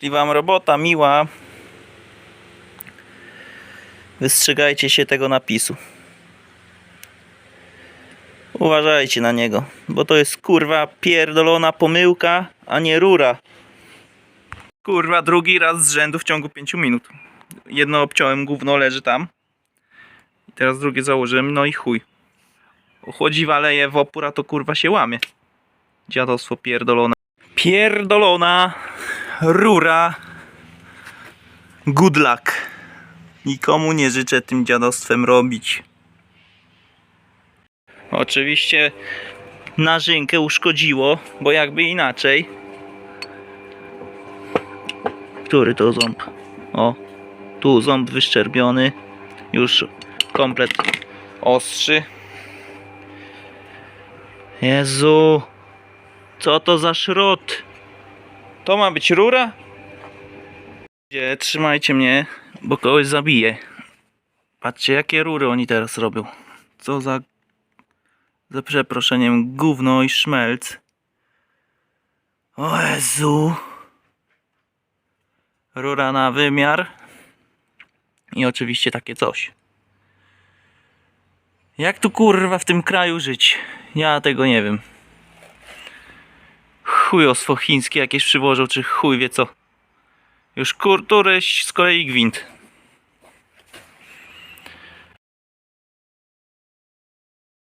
Jeśli wam robota miła, wystrzegajcie się tego napisu. Uważajcie na niego, bo to jest kurwa pierdolona pomyłka, a nie rura. Kurwa, drugi raz z rzędu w ciągu 5 minut. Jedno obciąłem, gówno leży tam. I teraz drugie założyłem, no i chuj. Chodzi waleje w opór, a to kurwa się łamie. Dziadostwo pierdolone. Pierdolona rura. Good luck. Nikomu nie życzę tym dziadostwem robić. Oczywiście narzynkę uszkodziło, bo jakby inaczej. Który to ząb? O, tu ząb wyszczerbiony. Już komplet ostrzy. Jezu, co to za szrot? To ma być rura? Gdzie, trzymajcie mnie, bo kogoś zabiję. Patrzcie, jakie rury oni teraz robią. Co za, za przeproszeniem, gówno i szmelc. O Jezu. Rura na wymiar. I oczywiście takie coś. Jak tu kurwa w tym kraju żyć? Ja tego nie wiem. Chujostwo chińskie jakieś przywożą, czy chuj wie co. Już któryś z kolei gwint.